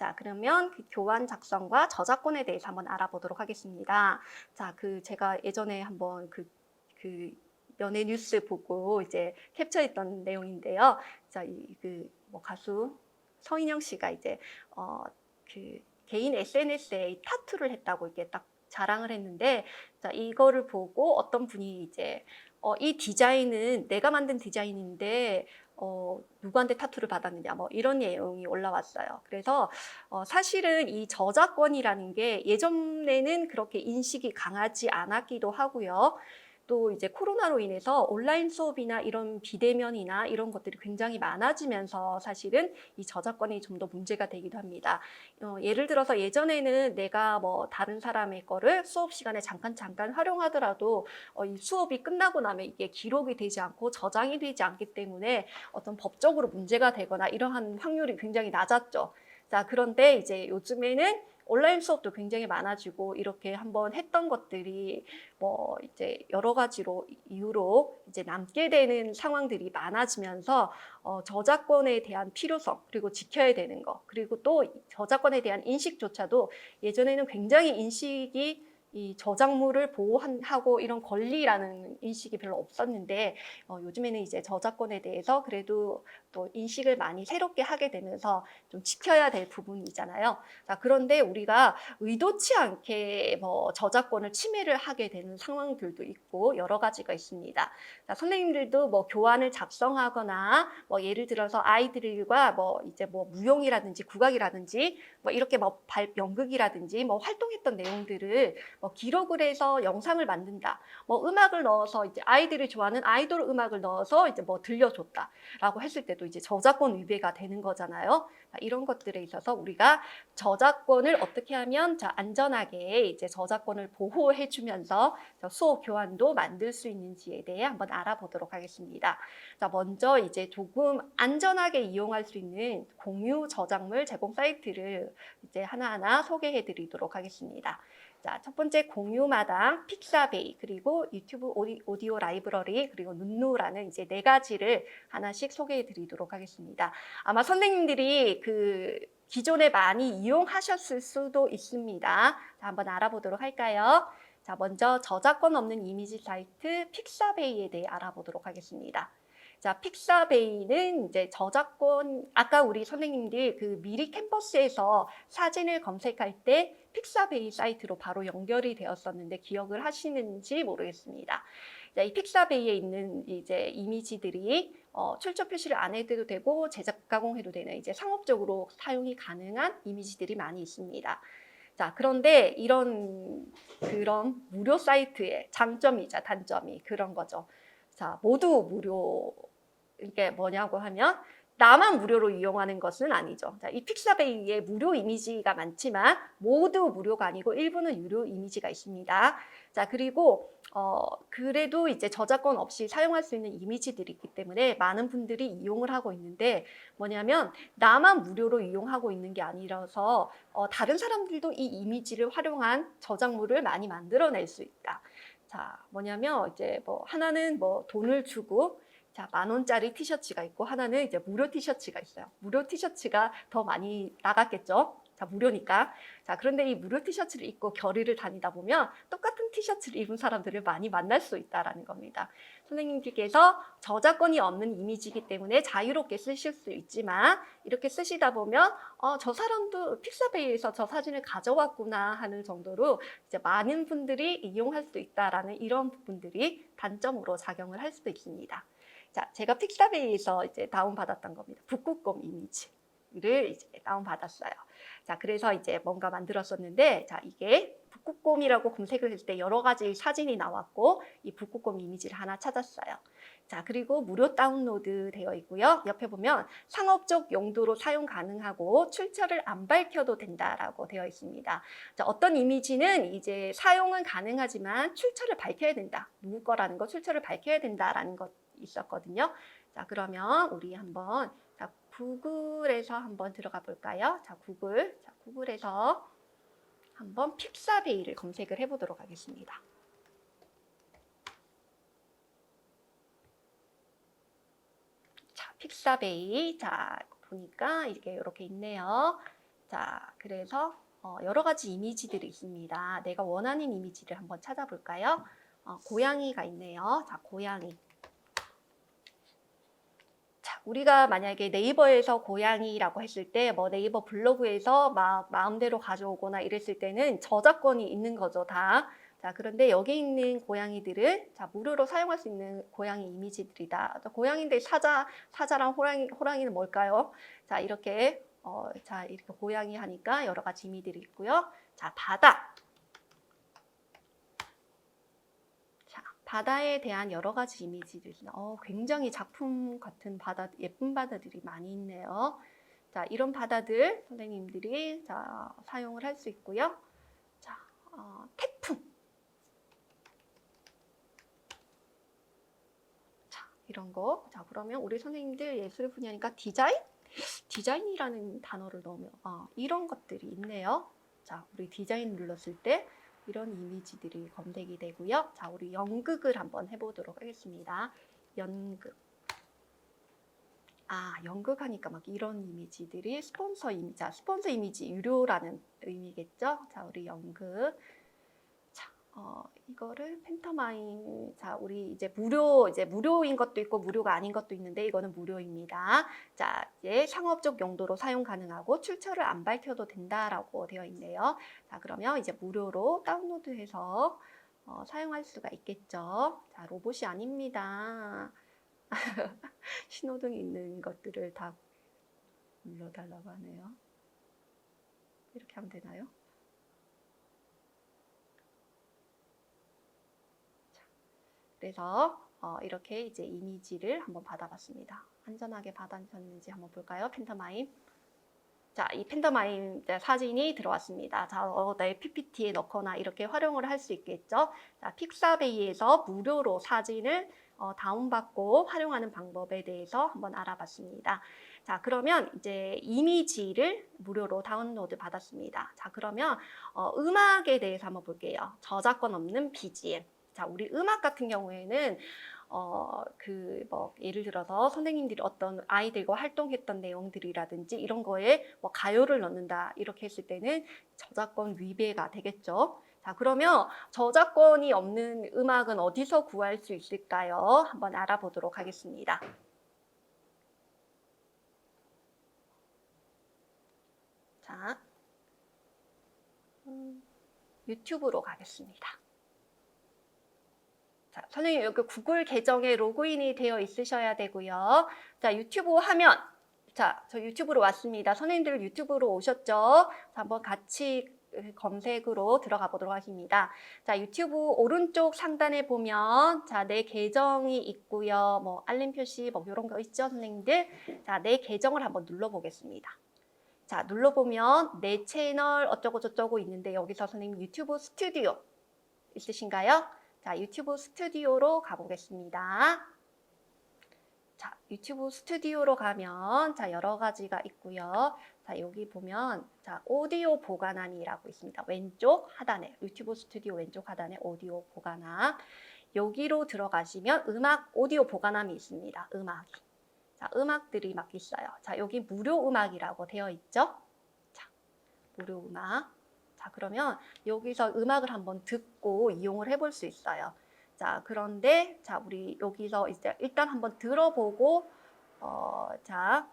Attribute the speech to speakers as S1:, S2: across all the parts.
S1: 자, 그러면 그 교환 작성과 저작권에 대해서 한번 알아보도록 하겠습니다. 자, 그 제가 예전에 한번 그, 그 연예 뉴스 보고 이제 캡처했던 내용인데요. 자, 이 그 뭐 가수 서인영 씨가 이제 어 그 개인 SNS에 타투를 했다고 이렇게 딱 자랑을 했는데 자, 이거를 보고 어떤 분이 이제 어, 이 디자인은 내가 만든 디자인인데 어, 누구한테 타투를 받았느냐 뭐 이런 내용이 올라왔어요. 그래서 어, 사실은 이 저작권이라는 게 예전에는 그렇게 인식이 강하지 않았기도 하고요. 또 이제 코로나로 인해서 온라인 수업이나 이런 비대면이나 이런 것들이 굉장히 많아지면서 사실은 이 저작권이 좀 더 문제가 되기도 합니다. 어, 예를 들어서 예전에는 내가 뭐 다른 사람의 거를 수업 시간에 잠깐 잠깐 활용하더라도 어, 이 수업이 끝나고 나면 이게 기록이 되지 않고 저장이 되지 않기 때문에 어떤 법적으로 문제가 되거나 이러한 확률이 굉장히 낮았죠. 자, 그런데 이제 요즘에는 온라인 수업도 굉장히 많아지고 이렇게 한번 했던 것들이 뭐 이제 여러 가지로 이유로 이제 남게 되는 상황들이 많아지면서 어, 저작권에 대한 필요성 그리고 지켜야 되는 거 그리고 또 저작권에 대한 인식조차도 예전에는 굉장히 인식이 이 저작물을 보호하고 이런 권리라는 인식이 별로 없었는데 어, 요즘에는 이제 저작권에 대해서 그래도 또 인식을 많이 새롭게 하게 되면서 좀 지켜야 될 부분이잖아요. 자, 그런데 우리가 의도치 않게 뭐 저작권을 침해를 하게 되는 상황들도 있고 여러 가지가 있습니다. 자, 선생님들도 뭐 교환을 작성하거나 뭐 예를 들어서 아이들과 뭐 이제 뭐 무용이라든지 국악이라든지 뭐 이렇게 뭐 발, 연극이라든지 뭐 활동했던 내용들을 뭐 기록을 해서 영상을 만든다. 뭐 음악을 넣어서 이제 아이들이 좋아하는 아이돌 음악을 넣어서 이제 뭐 들려줬다라고 했을 때도 이제 저작권 위배가 되는 거잖아요. 자, 이런 것들에 있어서 우리가 저작권을 어떻게 하면 자, 안전하게 이제 저작권을 보호해 주면서 자, 수업 교환도 만들 수 있는지에 대해 한번 알아보도록 하겠습니다. 자, 먼저 이제 조금 안전하게 이용할 수 있는 공유 저작물 제공 사이트를 이제 하나하나 소개해 드리도록 하겠습니다. 자, 첫 번째 공유마당, 픽사베이, 그리고 유튜브 오디, 오디오 라이브러리, 그리고 눈누라는 이제 네 가지를 하나씩 소개해 드리도록 하겠습니다. 아마 선생님들이 그 기존에 많이 이용하셨을 수도 있습니다. 자, 한번 알아보도록 할까요? 자, 먼저 저작권 없는 이미지 사이트 픽사베이에 대해 알아보도록 하겠습니다. 자, 픽사베이는 이제 저작권, 아까 우리 선생님들 그 미리 캠퍼스에서 사진을 검색할 때 픽사베이 사이트로 바로 연결이 되었었는데 기억을 하시는지 모르겠습니다. 자, 이 픽사베이에 있는 이제 이미지들이 어, 출처 표시를 안 해도 되고 제작 가공해도 되는 이제 상업적으로 사용이 가능한 이미지들이 많이 있습니다. 자, 그런데 이런 그런 무료 사이트의 장점이자 단점이 그런 거죠. 자, 모두 무료 이게 뭐냐고 하면 나만 무료로 이용하는 것은 아니죠. 자, 이 픽사베이에 무료 이미지가 많지만 모두 무료가 아니고 일부는 유료 이미지가 있습니다. 자, 그리고 어, 그래도 이제 저작권 없이 사용할 수 있는 이미지들이 있기 때문에 많은 분들이 이용을 하고 있는데 뭐냐면 나만 무료로 이용하고 있는 게 아니라서 어, 다른 사람들도 이 이미지를 활용한 저작물을 많이 만들어낼 수 있다. 자, 뭐냐면 이제 뭐 하나는 뭐 돈을 주고 자, 만 원짜리 티셔츠가 있고 하나는 이제 무료 티셔츠가 있어요. 무료 티셔츠가 더 많이 나갔겠죠? 자, 무료니까. 자, 그런데 이 무료 티셔츠를 입고 결의를 다니다 보면 똑같은 티셔츠를 입은 사람들을 많이 만날 수 있다라는 겁니다. 선생님들께서 저작권이 없는 이미지이기 때문에 자유롭게 쓰실 수 있지만 이렇게 쓰시다 보면 어, 저 사람도 픽사베이에서 저 사진을 가져왔구나 하는 정도로 이제 많은 분들이 이용할 수 있다라는 이런 부분들이 단점으로 작용을 할 수도 있습니다. 자, 제가 픽사베이에서 이제 다운받았던 겁니다. 북극곰 이미지를 이제 다운받았어요. 자, 그래서 이제 뭔가 만들었었는데, 자, 이게 북극곰이라고 검색을 했을 때 여러 가지 사진이 나왔고, 이 북극곰 이미지를 하나 찾았어요. 자, 그리고 무료 다운로드 되어 있고요. 옆에 보면 상업적 용도로 사용 가능하고 출처를 안 밝혀도 된다라고 되어 있습니다. 자, 어떤 이미지는 이제 사용은 가능하지만 출처를 밝혀야 된다. 누구 거라는 거 출처를 밝혀야 된다라는 것 있었거든요. 자, 그러면 우리 한번 자, 구글에서 한번 들어가 볼까요? 자, 구글. 자, 구글에서 한번 픽사베이를 검색을 해 보도록 하겠습니다. 자, 픽사베이. 자, 보니까 이게 이렇게 있네요. 자, 그래서 어, 여러 가지 이미지들이 있습니다. 내가 원하는 이미지를 한번 찾아볼까요? 어, 고양이가 있네요. 자, 고양이. 자, 우리가 만약에 네이버에서 고양이라고 했을 때, 뭐 네이버 블로그에서 막 마음대로 가져오거나 이랬을 때는 저작권이 있는 거죠, 다. 자, 그런데 여기 있는 고양이들은 자, 무료로 사용할 수 있는 고양이 이미지들이다. 자, 고양이인데 사자, 사자랑 호랑이, 호랑이는 뭘까요? 자, 이렇게, 어, 자, 이렇게 고양이 하니까 여러 가지 이미지들이 있고요. 자, 바다. 자, 바다에 대한 여러 가지 있습니다. 어, 굉장히 작품 같은 바다, 예쁜 바다들이 많이 있네요. 자, 이런 바다들 선생님들이 자, 사용을 할 수 있고요. 자, 어, 태풍. 자, 이런 거. 자, 그러면 우리 선생님들 예술 분야니까 디자인? 디자인이라는 단어를 넣으면 아, 이런 것들이 있네요. 자, 우리 디자인 눌렀을 때 이런 이미지들이 검색이 되고요. 자, 우리 연극을 한번 해보도록 하겠습니다. 연극. 아, 연극 하니까 막 이런 이미지들이 스폰서 이미지, 자, 스폰서 이미지 유료라는 의미겠죠? 자, 우리 연극. 자, 어, 이거를 펜터마임. 자, 우리 이제 무료, 이제 무료인 것도 있고 무료가 아닌 것도 있는데 이거는 무료입니다. 자, 이제 상업적 용도로 사용 가능하고 출처를 안 밝혀도 된다라고 되어 있네요. 자, 그러면 이제 무료로 다운로드해서 어, 사용할 수가 있겠죠. 자, 로봇이 아닙니다. 신호등이 있는 것들을 다 눌러달라고 하네요. 이렇게 하면 되나요? 그래서 어, 이렇게 이제 이미지를 한번 받아봤습니다. 안전하게 받아졌는지 한번 볼까요? 펜터마임. 자, 이 펜더마임 이제 사진이 들어왔습니다. 자, 어, 내 PPT에 넣거나 이렇게 활용을 할 수 있겠죠. 자, 픽사베이에서 무료로 사진을 어, 다운받고 활용하는 방법에 대해서 한번 알아봤습니다. 자, 그러면 이제 이미지를 무료로 다운로드 받았습니다. 자, 그러면 어, 음악에 대해서 한번 볼게요. 저작권 없는 BGM. 자, 우리 음악 같은 경우에는 어, 그, 뭐, 예를 들어서 선생님들이 어떤 아이들과 활동했던 내용들이라든지 이런 거에 뭐 가요를 넣는다, 이렇게 했을 때는 저작권 위배가 되겠죠. 자, 그러면 저작권이 없는 음악은 어디서 구할 수 있을까요? 한번 알아보도록 하겠습니다. 자, 음, 유튜브로 가겠습니다. 자, 선생님 여기 구글 계정에 로그인이 되어 있으셔야 되고요. 자, 유튜브 하면 자, 저 유튜브로 왔습니다. 선생님들 유튜브로 오셨죠? 자, 한번 같이 검색으로 들어가 보도록 하십니다. 자, 유튜브 오른쪽 상단에 보면 자, 내 계정이 있고요. 뭐 알림 표시 뭐 이런 거 있죠, 선생님들? 자, 내 계정을 한번 눌러 보겠습니다. 자, 눌러 보면 내 채널 어쩌고 저쩌고 있는데 여기서 선생님 유튜브 스튜디오 있으신가요? 자, 유튜브 스튜디오로 가보겠습니다. 자, 유튜브 스튜디오로 가면 자, 여러 가지가 있고요. 자, 여기 보면 자, 오디오 보관함이라고 있습니다. 왼쪽 하단에 유튜브 스튜디오 왼쪽 하단에 오디오 보관함. 여기로 들어가시면 음악 오디오 보관함이 있습니다. 음악이. 자, 음악들이 막 있어요. 자, 여기 무료 음악이라고 되어 있죠? 자, 무료 음악. 자, 그러면 여기서 음악을 한번 듣고 이용을 해볼 수 있어요. 자, 그런데 자, 우리 여기서 이제 일단 한번 들어보고 어, 자,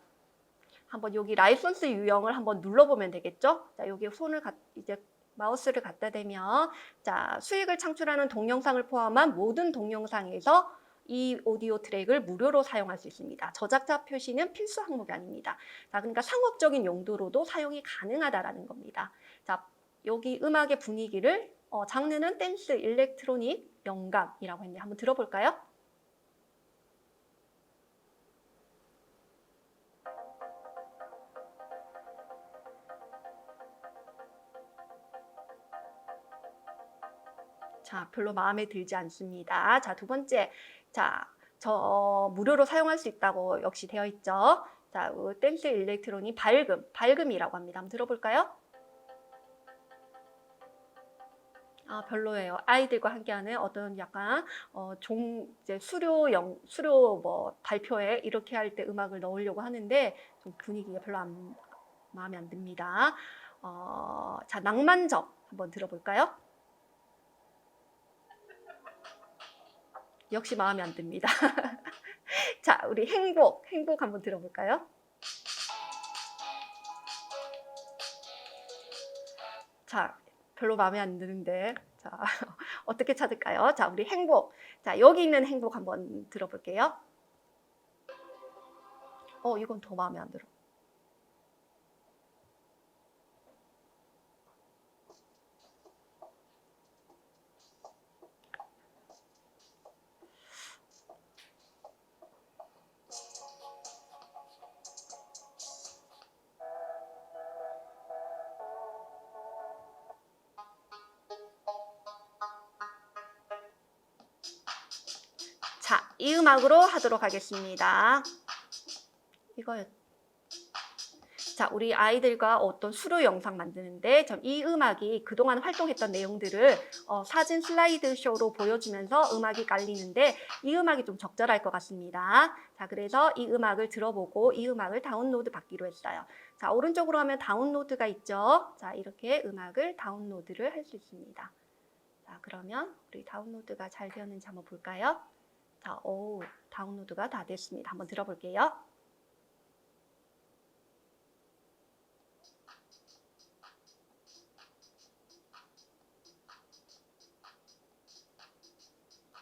S1: 한번 여기 라이선스 유형을 한번 눌러보면 되겠죠? 자, 여기 손을 가, 이제 마우스를 갖다 대면 자, 수익을 창출하는 동영상을 포함한 모든 동영상에서 이 오디오 트랙을 무료로 사용할 수 있습니다. 저작자 표시는 필수 항목이 아닙니다. 자, 그러니까 상업적인 용도로도 사용이 가능하다라는 겁니다. 자, 여기 음악의 분위기를 어, 장르는 댄스, 일렉트로닉, 영감이라고 했는데 한번 들어볼까요? 자, 별로 마음에 들지 않습니다. 자, 두 번째. 자, 저 어, 무료로 사용할 수 있다고 역시 되어 있죠. 자, 어, 댄스 일렉트로닉 밝음, 밝음이라고 합니다. 한번 들어볼까요? 아, 별로예요. 아이들과 함께하는 어떤 약간 어, 종 이제 수료 영 수료 뭐 발표회 이렇게 할 때 음악을 넣으려고 하는데 좀 분위기가 별로 안 마음에 안 듭니다. 어, 자, 낭만적 한번 들어볼까요? 역시 마음에 안 듭니다. 자, 우리 행복, 행복 한번 들어볼까요? 자, 별로 마음에 안 드는데. 자, 어떻게 찾을까요? 자, 우리 행복. 자, 여기 있는 행복 한번 들어볼게요. 어, 이건 더 마음에 안 들어. 자, 이 음악으로 하도록 하겠습니다. 이거요. 자, 우리 아이들과 어떤 수료 영상 만드는데 전이 음악이 그동안 활동했던 내용들을 어, 사진 슬라이드 쇼로 보여주면서 음악이 깔리는데 이 음악이 좀 적절할 것 같습니다. 자, 그래서 이 음악을 들어보고 이 음악을 다운로드 받기로 했어요. 자, 오른쪽으로 하면 다운로드가 있죠. 자, 이렇게 음악을 다운로드를 할 수 있습니다. 자, 그러면 우리 다운로드가 잘 되었는지 한번 볼까요? 자, 오, 다운로드가 다 됐습니다. 한번 들어볼게요.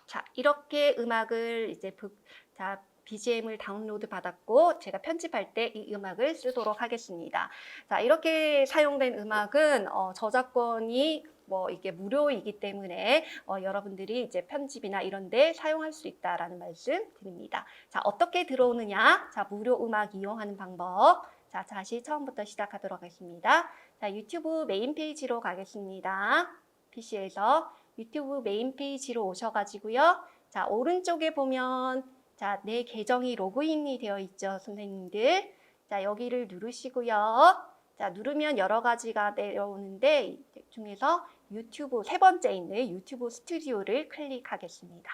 S1: 자, 이렇게 음악을 이제 부- 자, BGM을 다운로드 받았고 제가 편집할 때 이 음악을 쓰도록 하겠습니다. 자, 이렇게 사용된 음악은 어, 저작권이 뭐 이게 무료이기 때문에 어, 여러분들이 이제 편집이나 이런 데 사용할 수 있다라는 말씀 드립니다. 자, 어떻게 들어오느냐? 자, 무료 음악 이용하는 방법. 자, 다시 처음부터 시작하도록 하겠습니다. 자, 유튜브 메인 페이지로 가겠습니다. PC에서 유튜브 메인 페이지로 오셔가지고요. 자, 오른쪽에 보면 자, 내 계정이 로그인이 되어 있죠, 선생님들. 자, 여기를 누르시고요. 자, 누르면 여러 가지가 내려오는데 이 중에서 유튜브 세 번째 있는 유튜브 스튜디오를 클릭하겠습니다.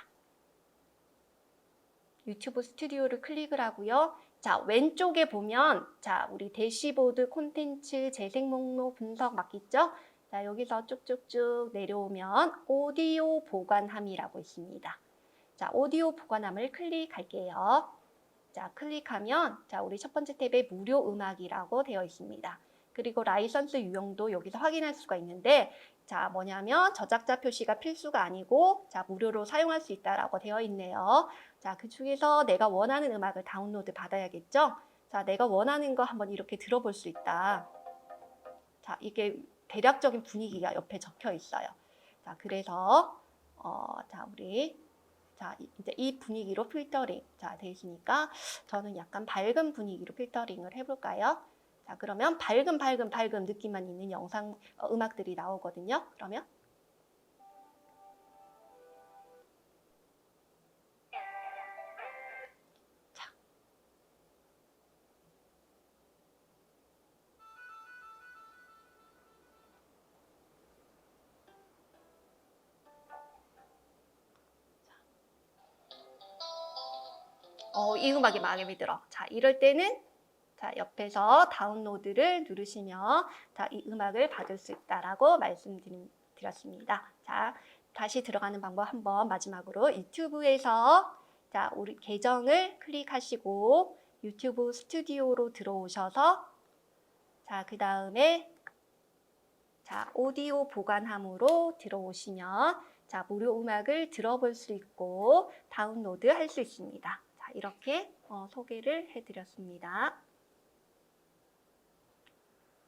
S1: 유튜브 스튜디오를 클릭을 하고요. 자, 왼쪽에 보면 자, 우리 대시보드 콘텐츠 재생 목록 분석 맞겠죠? 자, 여기서 쭉쭉쭉 내려오면 오디오 보관함이라고 있습니다. 자, 오디오 보관함을 클릭할게요. 자, 클릭하면 자, 우리 첫 번째 탭에 무료 음악이라고 되어 있습니다. 그리고 라이선스 유형도 여기서 확인할 수가 있는데 자, 뭐냐면 저작자 표시가 필수가 아니고 자, 무료로 사용할 수 있다라고 되어 있네요. 자, 그 중에서 내가 원하는 음악을 다운로드 받아야겠죠? 자, 내가 원하는 거 한번 이렇게 들어볼 수 있다. 자, 이게 대략적인 분위기가 옆에 적혀 있어요. 자, 그래서 어, 자, 우리 자, 이- 이제 이 분위기로 필터링 자, 돼 있으니까 저는 약간 밝은 분위기로 필터링을 해 볼까요? 자, 그러면 밝은 밝은 밝은 느낌만 있는 영상 어, 음악들이 나오거든요. 그러면 자. 어, 이 음악이 마음에 들어. 자, 이럴 때는 자, 옆에서 다운로드를 누르시면 자, 이 음악을 받을 수 있다라고 말씀드렸습니다. 자, 다시 들어가는 방법 한번 마지막으로 유튜브에서 자, 우리 계정을 클릭하시고 유튜브 스튜디오로 들어오셔서 자, 그 다음에 자, 오디오 보관함으로 들어오시면 자, 무료 음악을 들어볼 수 있고 다운로드 할 수 있습니다. 자, 이렇게 어, 소개를 해드렸습니다.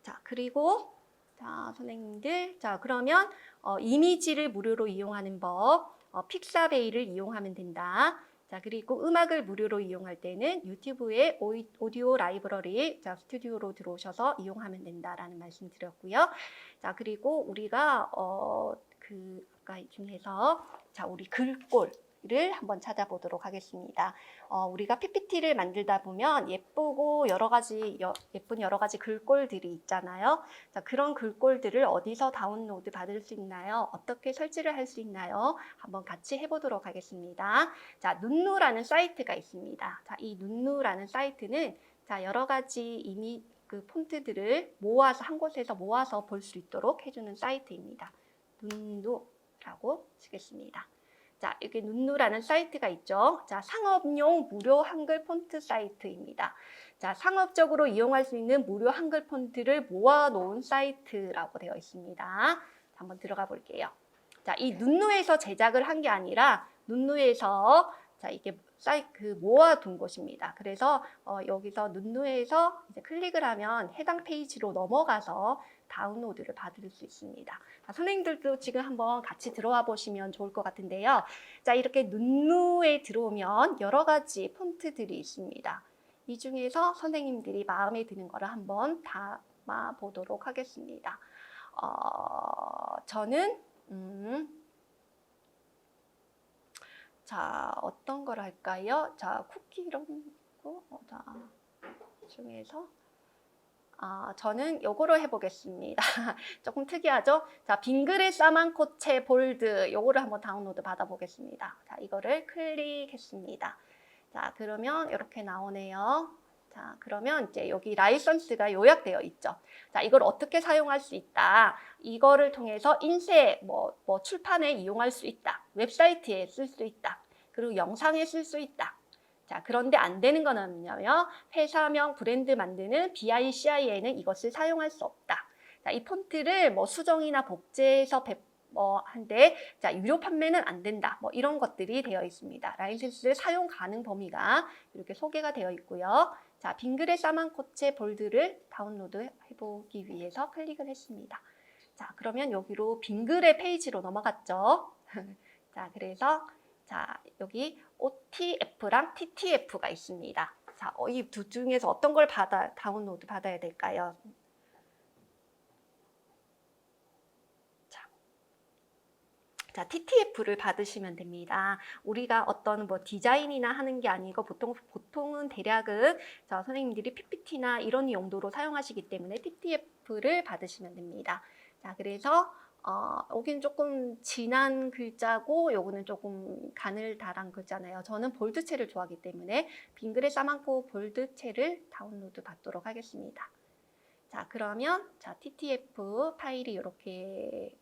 S1: 자, 그리고 자, 선생님들, 자, 그러면 어, 이미지를 무료로 이용하는 법, 어, 픽사베이를 이용하면 된다. 자, 그리고 음악을 무료로 이용할 때는 유튜브의 오이- 오디오 라이브러리, 자, 스튜디오로 들어오셔서 이용하면 된다라는 말씀 드렸고요. 자, 그리고 우리가 어, 그 아까 이 중에서 자, 우리 글꼴 을 한번 찾아보도록 하겠습니다. 어, 우리가 PPT를 만들다 보면 예쁘고 여러 가지 여- 예쁜 여러 가지 글꼴들이 있잖아요. 자, 그런 글꼴들을 어디서 다운로드 받을 수 있나요? 어떻게 설치를 할 수 있나요? 한번 같이 해보도록 하겠습니다. 자, 눈누라는 사이트가 있습니다. 자, 이 눈누라는 사이트는 자, 여러 가지 이미 그 폰트들을 모아서 한 곳에서 모아서 볼 수 있도록 해주는 사이트입니다. 눈누라고 쓰겠습니다. 자, 이렇게 눈누라는 사이트가 있죠. 자, 상업용 무료 한글 폰트 사이트입니다. 자, 상업적으로 이용할 수 있는 무료 한글 폰트를 모아놓은 사이트라고 되어 있습니다. 한번 들어가 볼게요. 자, 이 눈누에서 제작을 한 게 아니라 눈누에서 자 이게 사이 그 모아둔 곳입니다. 그래서 어, 여기서 눈누에서 이제 클릭을 하면 해당 페이지로 넘어가서 다운로드를 받을 수 있습니다. 자, 선생님들도 지금 한번 같이 들어와 보시면 좋을 것 같은데요. 자 이렇게 눈누에 들어오면 여러 가지 폰트들이 있습니다. 이 중에서 선생님들이 마음에 드는 거를 한번 담아 보도록 하겠습니다. 어, 저는 음, 자 어떤 걸 할까요? 자 쿠키 이런 거, 어, 자 중에서 아 저는 요거로 해보겠습니다. 조금 특이하죠? 자 빙그레 사만코체 볼드 요거를 한번 다운로드 받아보겠습니다. 자 이거를 클릭했습니다. 자 그러면 이렇게 나오네요. 자, 그러면 이제 여기 라이선스가 요약되어 있죠. 자, 이걸 어떻게 사용할 수 있다. 이거를 통해서 인쇄, 뭐, 뭐 출판에 이용할 수 있다. 웹사이트에 쓸 수 있다. 그리고 영상에 쓸 수 있다. 자, 그런데 안 되는 거는 뭐냐면 회사명 브랜드 만드는 BICI에는 이것을 사용할 수 없다. 자, 이 폰트를 뭐 수정이나 복제해서 배, 뭐 한데 자 유료 판매는 안 된다. 뭐 이런 것들이 되어 있습니다. 라이센스 사용 가능 범위가 이렇게 소개가 되어 있고요. 자 빙그레 사만코체 볼드를 다운로드 해보기 위해서 클릭을 했습니다. 자 그러면 여기로 빙그레 페이지로 넘어갔죠? 자 그래서 자 여기 OTF랑 TTF가 있습니다 자이 두 중에서 어떤 걸 받아 다운로드 받아야 될까요 자, TTF를 받으시면 됩니다. 우리가 어떤 뭐 디자인이나 하는 게 아니고 보통, 보통은 대략은 자, 선생님들이 PPT나 이런 용도로 사용하시기 때문에 TTF를 받으시면 됩니다. 자, 그래서 어, 여기는 조금 진한 글자고 요거는 조금 가늘다란 글자네요. 저는 볼드체를 좋아하기 때문에 빙그레 싸만코 볼드체를 다운로드 받도록 하겠습니다. 자, 그러면 자, TTF 파일이 이렇게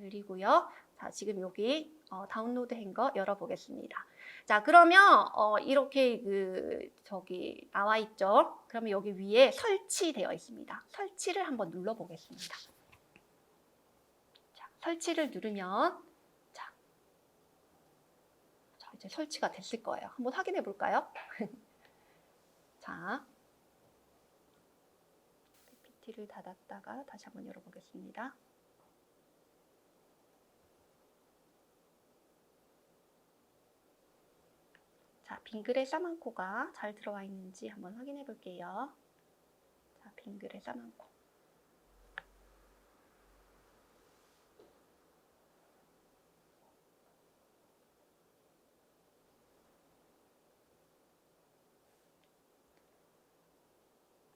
S1: 열리고요. 자, 지금 여기 어, 다운로드 한 거 열어보겠습니다. 자, 그러면 어, 이렇게 그 저기 나와 있죠. 그러면 여기 위에 설치되어 있습니다. 설치를 한번 눌러보겠습니다. 자, 설치를 누르면 자, 자 이제 설치가 됐을 거예요. 한번 확인해 볼까요? 자, PPT를 닫았다가 다시 한번 열어보겠습니다. 자, 빙그레 싸만코가 잘 들어와 있는지 한번 확인해 볼게요. 자, 빙그레 싸만코.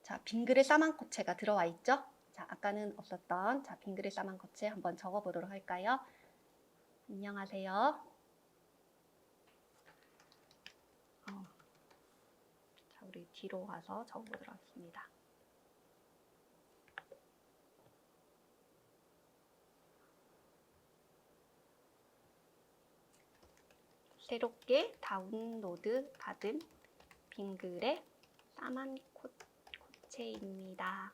S1: 자, 빙그레 싸만 코체가 들어와 있죠? 자, 아까는 없었던 자, 빙그레 싸만 코체 한번 적어 보도록 할까요? 안녕하세요. 어. 자, 우리 뒤로 가서 적어 보도록 하겠습니다. 새롭게 다운로드 받은 빙글의 까만 코 체입니다.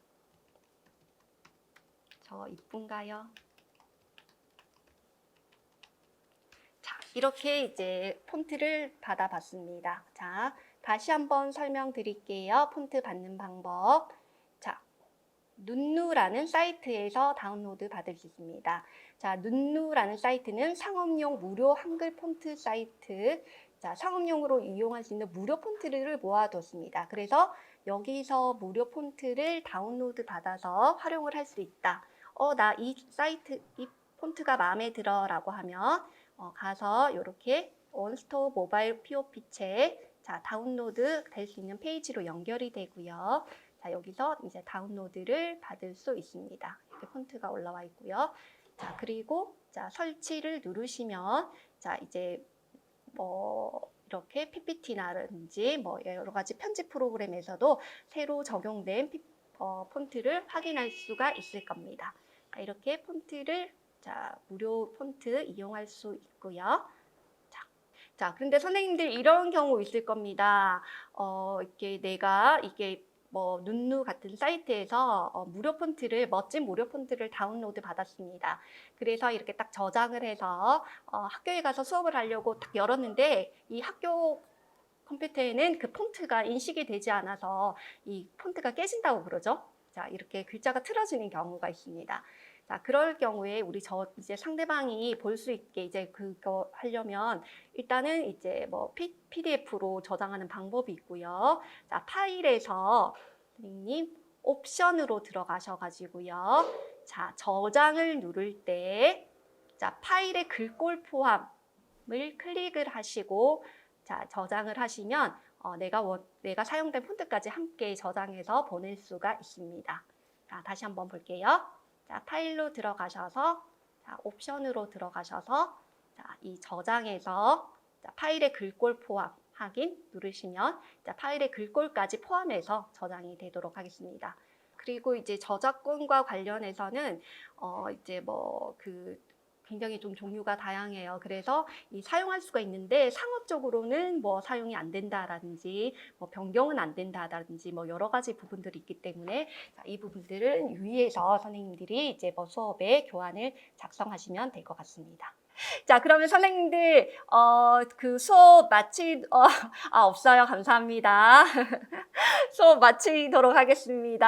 S1: 저 이쁜가요? 자, 이렇게 이제 폰트를 받아봤습니다. 자, 다시 한번 설명드릴게요. 폰트 받는 방법. 자, 눈누라는 사이트에서 다운로드 받을 수 있습니다. 자, 눈누라는 사이트는 상업용 무료 한글 폰트 사이트. 자, 상업용으로 이용할 수 있는 무료 폰트를 모아뒀습니다. 그래서 여기서 무료 폰트를 다운로드 받아서 활용을 할 수 있다. 어, 나 이 사이트, 이 폰트가 마음에 들어 라고 하면 어, 가서 이렇게 온스토어 모바일 POP체 자 다운로드 될 수 있는 페이지로 연결이 되고요. 자 여기서 이제 다운로드를 받을 수 있습니다. 이렇게 폰트가 올라와 있고요. 자 그리고 자 설치를 누르시면 자 이제 뭐 이렇게 PPT나든지 뭐 여러 가지 편집 프로그램에서도 새로 적용된 어, 폰트를 확인할 수가 있을 겁니다. 자, 이렇게 폰트를 자, 무료 폰트 이용할 수 있고요. 자, 자, 그런데 선생님들 이런 경우 있을 겁니다. 어, 이렇게 내가 이게 뭐 눈누 같은 사이트에서 어, 무료 폰트를 멋진 무료 폰트를 다운로드 받았습니다. 그래서 이렇게 딱 저장을 해서 어, 학교에 가서 수업을 하려고 딱 열었는데 이 학교 컴퓨터에는 그 폰트가 인식이 되지 않아서 이 폰트가 깨진다고 그러죠. 자, 이렇게 글자가 틀어지는 경우가 있습니다. 자, 그럴 경우에 우리 저 이제 상대방이 볼 수 있게 이제 그거 하려면 일단은 이제 뭐 PDF로 저장하는 방법이 있고요. 자, 파일에서 선생님 옵션으로 들어가셔가지고요. 자, 저장을 누를 때, 자, 파일의 글꼴 포함을 클릭을 하시고, 자, 저장을 하시면 어, 내가 원, 내가 사용된 폰트까지 함께 저장해서 보낼 수가 있습니다. 자, 다시 한번 볼게요. 자, 파일로 들어가셔서 자, 옵션으로 들어가셔서 자, 이 저장해서 자, 파일의 글꼴 포함 확인 누르시면 자, 파일의 글꼴까지 포함해서 저장이 되도록 하겠습니다. 그리고 이제 저작권과 관련해서는 어 이제 뭐 그 굉장히 좀 종류가 다양해요. 그래서 이 사용할 수가 있는데 상업적으로는 뭐 사용이 안 된다라든지 뭐 변경은 안 된다라든지 뭐 여러 가지 부분들이 있기 때문에 자, 이 부분들을 유의해서 선생님들이 이제 뭐 수업에 교환을 작성하시면 될 것 같습니다. 자, 그러면 선생님들 어 그 수업 마치 어, 아 없어요. 감사합니다. 수업 마치도록 하겠습니다.